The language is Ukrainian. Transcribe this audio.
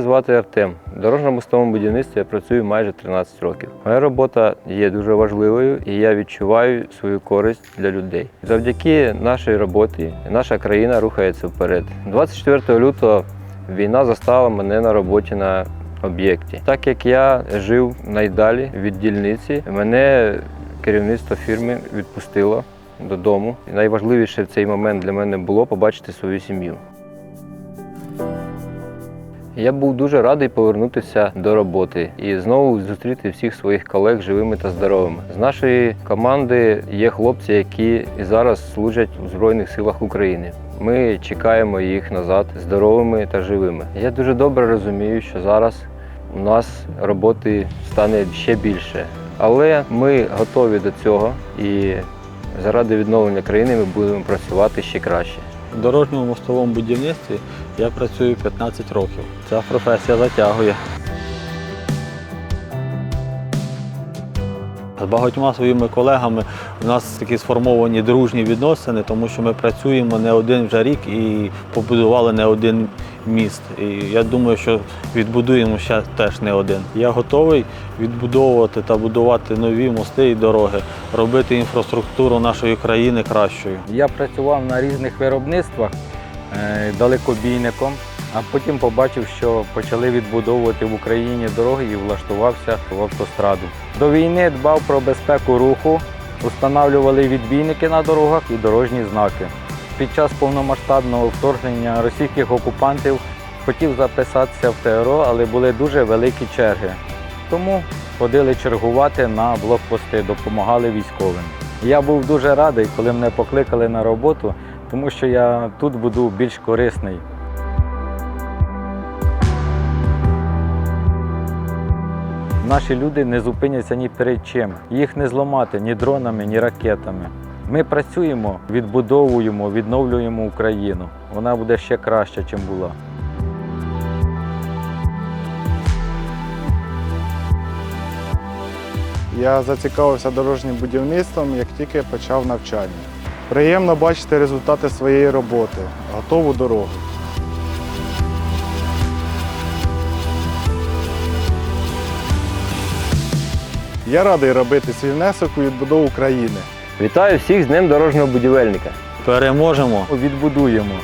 звати Артем. В дорожньо-мостовому будівництві я працюю майже 13 років. Моя робота є дуже важливою і я відчуваю свою користь для людей. Завдяки нашій роботі наша країна рухається вперед. 24 лютого війна застала мене на роботі на об'єкті. Так як я жив найдалі від дільниці, мене керівництво фірми відпустило додому. Найважливіше в цей момент для мене було побачити свою сім'ю. Я був дуже радий повернутися до роботи і знову зустріти всіх своїх колег живими та здоровими. З нашої команди є хлопці, які і зараз служать у Збройних силах України. Ми чекаємо їх назад здоровими та живими. Я дуже добре розумію, що зараз у нас роботи стане ще більше, але ми готові до цього і заради відновлення країни ми будемо працювати ще краще. Дорожньому мостовому будівництві я працюю 15 років. Ця професія затягує. З багатьма своїми колегами у нас такі сформовані дружні відносини, тому що ми працюємо не один вже рік і побудували не один міст. І я думаю, що відбудуємо ще теж не один. Я готовий відбудовувати та будувати нові мости і дороги, робити інфраструктуру нашої країни кращою. Я працював на різних виробництвах е, далекобійником, а потім побачив, що почали відбудовувати в Україні дороги і влаштувався в автостраду. До війни дбав про безпеку руху, встановлювали відбійники на дорогах і дорожні знаки. Під час повномасштабного вторгнення російських окупантів хотів записатися в ТРО, але були дуже великі черги. Тому ходили чергувати на блокпости, допомагали військовим. Я був дуже радий, коли мене покликали на роботу, тому що я тут буду більш корисний. Наші люди не зупиняться ні перед чим. Їх не зламати ні дронами, ні ракетами. Ми працюємо, відбудовуємо, відновлюємо Україну. Вона буде ще краще, ніж була. Я зацікавився дорожнім будівництвом, як тільки почав навчання. Приємно бачити результати своєї роботи, готову дорогу. Я радий робити свій внесок у відбудову країни. Вітаю всіх з Днем дорожнього будівельника! Переможемо! Відбудуємо.